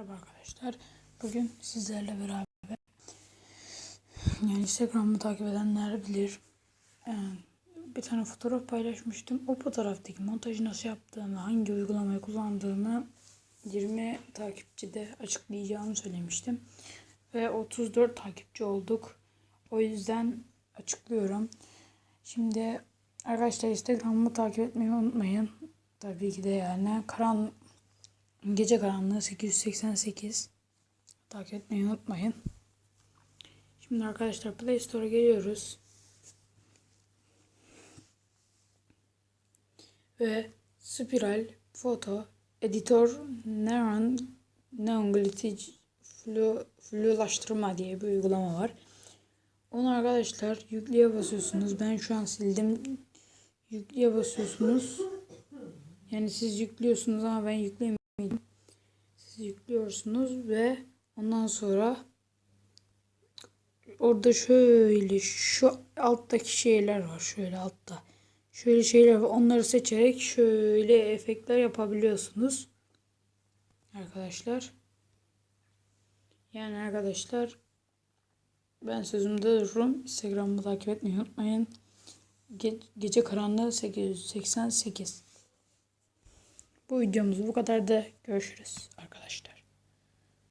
Merhaba arkadaşlar. Bugün sizlerle beraber yani Instagram'ı takip edenler bilir. Ee, bir tane fotoğraf paylaşmıştım. O fotoğraftaki montajı nasıl yaptığımı, hangi uygulamayı kullandığımı 20 takipçide açıklayacağımı söylemiştim. Ve 34 takipçi olduk. O yüzden açıklıyorum. Şimdi arkadaşlar Instagram'ımı takip etmeyi unutmayın. Tabii ki de yani karan Gece Karanlığı 888 takip etmeyi unutmayın. Şimdi arkadaşlar Play Store'a geliyoruz. Ve Spiral Foto Neuron Neon Glitch Flu, Flulaştırma diye bir uygulama var. Onu arkadaşlar yükleye basıyorsunuz. Ben şu an sildim. Yükleye basıyorsunuz. Yani siz yüklüyorsunuz ama ben yüklemiyorum. Siz yüklüyorsunuz ve ondan sonra orada şöyle şu alttaki şeyler var. Şöyle altta. Şöyle şeyler var. Onları seçerek şöyle efektler yapabiliyorsunuz. Arkadaşlar. Yani arkadaşlar ben sözümde dururum. Instagram'ı takip etmeyi unutmayın. Ge- Gece karanlığı 888. Bu videomuz bu kadar da görüşürüz.